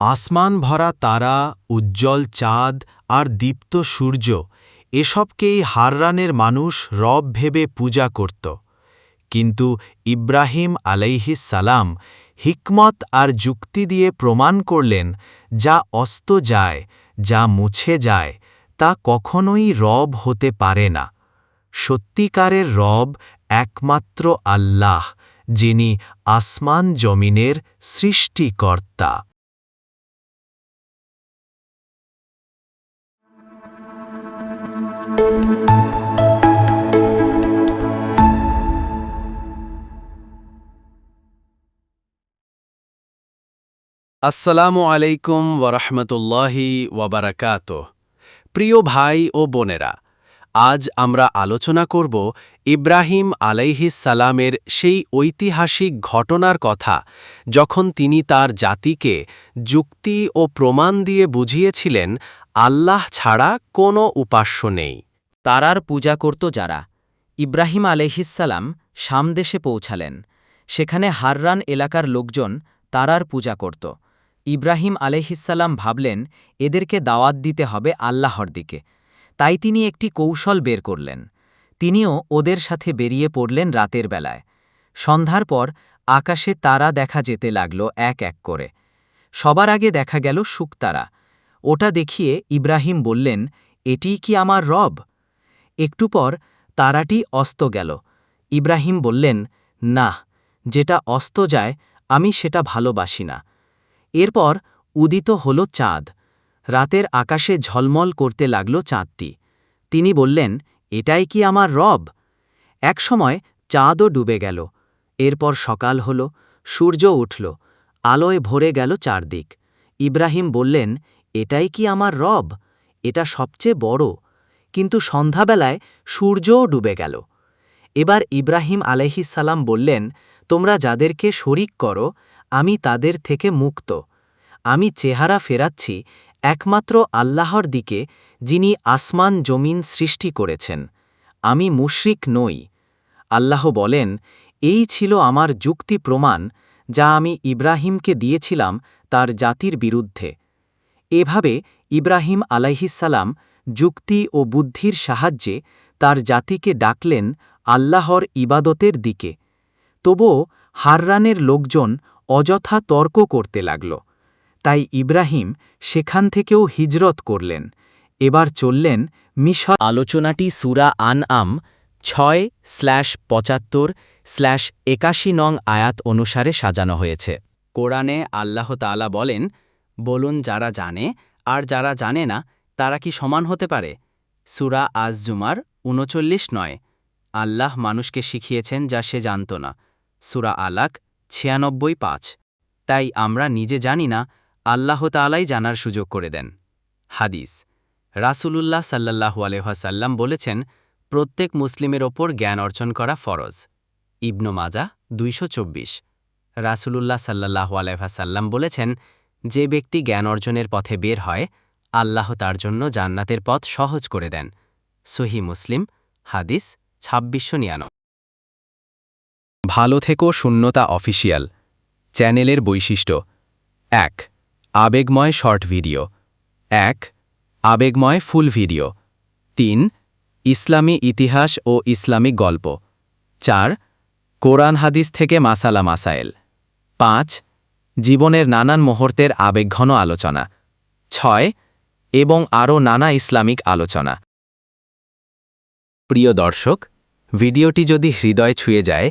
আসমান ভরা তারা, উজ্জ্বল চাঁদ আর দীপ্ত সূর্য, এসবকেই হাররানের মানুষ রব ভেবে পূজা করত। কিন্তু ইব্রাহিম সালাম হিকমত আর যুক্তি দিয়ে প্রমাণ করলেন যা অস্ত যায়, যা মুছে যায়, তা কখনোই রব হতে পারে না। সত্যিকারের রব একমাত্র আল্লাহ, যিনি আসমান জমিনের সৃষ্টিকর্তা। আসসালামু আলাইকুম ওরহমতুল্লাহি ওয়াবারাকাত প্রিয় ভাই ও বোনেরা, আজ আমরা আলোচনা করব ইব্রাহিম সালামের সেই ঐতিহাসিক ঘটনার কথা যখন তিনি তার জাতিকে যুক্তি ও প্রমাণ দিয়ে বুঝিয়েছিলেন, আল্লাহ ছাড়া কোনো উপাস্য নেই। তারার পূজা করত যারা। ইব্রাহিম আলহিসাল্লাম সামদেশে পৌঁছালেন। সেখানে হাররান এলাকার লোকজন তারার পূজা করত। ইব্রাহিম আলহিসাল্লাম ভাবলেন, এদেরকে দাওয়াত দিতে হবে আল্লাহর দিকে। তাই তিনি একটি কৌশল বের করলেন। তিনিও ওদের সাথে বেরিয়ে পড়লেন রাতের বেলায়। সন্ধ্যার পর আকাশে তারা দেখা যেতে লাগল এক এক করে। সবার আগে দেখা গেল শুকতারা। ওটা দেখিয়ে ইব্রাহিম বললেন, এটিই কি আমার রব? একটু পর তারাটি অস্ত গেল। ইব্রাহিম বললেন, না, যেটা অস্ত যায়, আমি সেটা ভালোবাসি না। এরপর উদিত হল চাঁদ। রাতের আকাশে ঝলমল করতে লাগল চাঁদটি। তিনি বললেন, এটাই কি আমার রব? একসময় চাঁদও ডুবে গেল। এরপর সকাল হল, সূর্য উঠল, আলোয় ভরে গেল চারদিক। ইব্রাহিম বললেন, এটাই কি আমার রব? এটা সবচেয়ে বড়। কিন্তু সন্ধ্যাবেলায় সূর্যও ডুবে গেল। এবার ইব্রাহিম আলহিসাল্লাম বললেন, তোমরা যাদেরকে শরিক করো আমি তাদের থেকে মুক্ত। আমি চেহারা ফেরাচ্ছি একমাত্র আল্লাহর দিকে, যিনি আসমান জমিন সৃষ্টি করেছেন। আমি মুশরিক নই। আল্লাহ বলেন, এই ছিল আমার যুক্তি প্রমাণ যা আমি ইব্রাহিমকে দিয়েছিলাম তার জাতির বিরুদ্ধে। এভাবে ইব্রাহিম আলাইহিসাল্লাম যুক্তি ও বুদ্ধির সাহায্যে তার জাতিকে ডাকলেন আল্লাহর ইবাদতের দিকে। তবুও হাররানের লোকজন অযথা তর্ক করতে লাগল। তাই ইব্রাহিম সেখান থেকেও হিজরত করলেন। এবার চললেন মিশর। আলোচনাটি সুরা আন আম ছয় স্ল্যাশ পঁচাত্তর স্ল্যাশ একাশি নং আয়াত অনুসারে সাজানো হয়েছে। কোরআনে আল্লাহ তালা বলেন, বলুন যারা জানে আর যারা জানে না, তারা কি সমান হতে পারে? সুরা আজ জুমার উনচল্লিশ নয়। আল্লাহ মানুষকে শিখিয়েছেন যা সে জানত না। সুরা আলাক ছিয়ানব্বই পাঁচ। তাই আমরা নিজে জানি না, আল্লাহ তালাই জানার সুযোগ করে দেন। হাদিস। রাসূলুল্লাহ সাল্লাহু আলহাসাল্লাম বলেছেন, প্রত্যেক মুসলিমের ওপর জ্ঞান অর্জন করা ফরজ। ইবনু মাজা দুইশো চব্বিশ। রাসূলুল্লাহ সাল্লাহু আলহাসাল্লাম বলেছেন, যে ব্যক্তি জ্ঞান অর্জনের পথে বের হয়, আল্লাহ তার জন্য জান্নাতের পথ সহজ করে দেন। সহি মুসলিম, হাদিস ছাব্বিশশো নিয়ানো ভালো থেকো শূন্যতা অফিসিয়াল চ্যানেলের বৈশিষ্ট্য। এক, আবেগময় শর্ট ভিডিও। এক, আবেগময় ফুল ভিডিও। তিন, ইসলামী ইতিহাস ও ইসলামিক গল্প। চার, কোরআন হাদিস থেকে মাসালা মাসায়েল। পাঁচ, জীবনের নানান মুহূর্তের আবেগঘন আলোচনা। ছয়, এবং আরও নানা ইসলামিক আলোচনা। প্রিয় দর্শক, ভিডিওটি যদি হৃদয় ছুঁয়ে যায়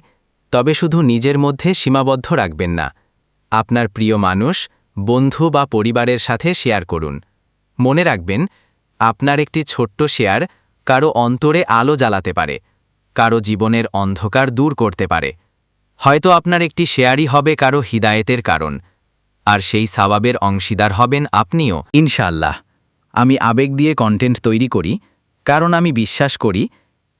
তবে শুধু নিজের মধ্যে সীমাবদ্ধ রাখবেন না। আপনার প্রিয় মানুষ, বন্ধু বা পরিবারের সাথে শেয়ার করুন। মনে রাখবেন, আপনার একটি ছোট্ট শেয়ার কারও অন্তরে আলো জ্বালাতে পারে, কারও জীবনের অন্ধকার দূর করতে পারে। হয়তো আপনার একটি শেয়ারই হবে কারও হিদায়েতের কারণ, আর সেই সাবাবের অংশীদার হবেন আপনিও। ইনশাল্লাহ আমি আবেগ দিয়ে কন্টেন্ট তৈরি করি, কারণ আমি বিশ্বাস করি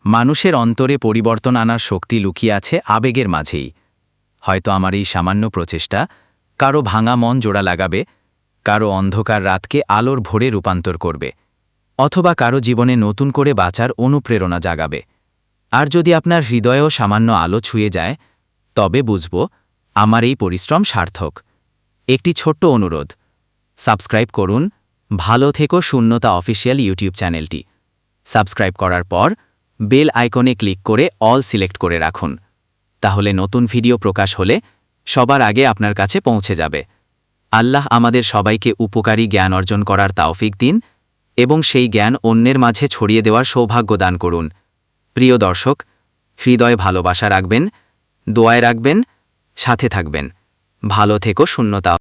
মানুষের অন্তরে পরিবর্তন আনার শক্তি লুকিয়ে আছে আবেগের মাঝেই। হয়তো আমার এই সামান্য প্রচেষ্টা কারও ভাঙা মন জোড়া লাগাবে, কারও অন্ধকার রাতকে আলোর ভোরে রূপান্তর করবে, অথবা কারও জীবনে নতুন করে বাঁচার অনুপ্রেরণা জাগাবে। আর যদি আপনার হৃদয়েও সামান্য আলো ছুঁয়ে যায়, তবে বুঝব আমার এই পরিশ্রম সার্থক। একটি ছোট্ট অনুরোধ, সাবস্ক্রাইব করুন। ভালো থেকো শূন্যতা অফিসিয়াল ইউটিউব চ্যানেলটি। সাবস্ক্রাইব করার পর বেল আইকনে ক্লিক করে অল সিলেক্ট করে রাখুন। তাহলে নতুন ভিডিও প্রকাশ হলে সবার আগে আপনার কাছে পৌঁছে যাবে। আল্লাহ আমাদের সবাইকে উপকারী জ্ঞান অর্জন করার তাওফিক দিন এবং সেই জ্ঞান অন্যের মাঝে ছড়িয়ে দেওয়ার সৌভাগ্য দান করুন। প্রিয় দর্শক, হৃদয় ভালোবাসা রাখবেন, দোয়ায় রাখবেন, সাথে থাকবেন। ভালো থেকো, শূন্যতা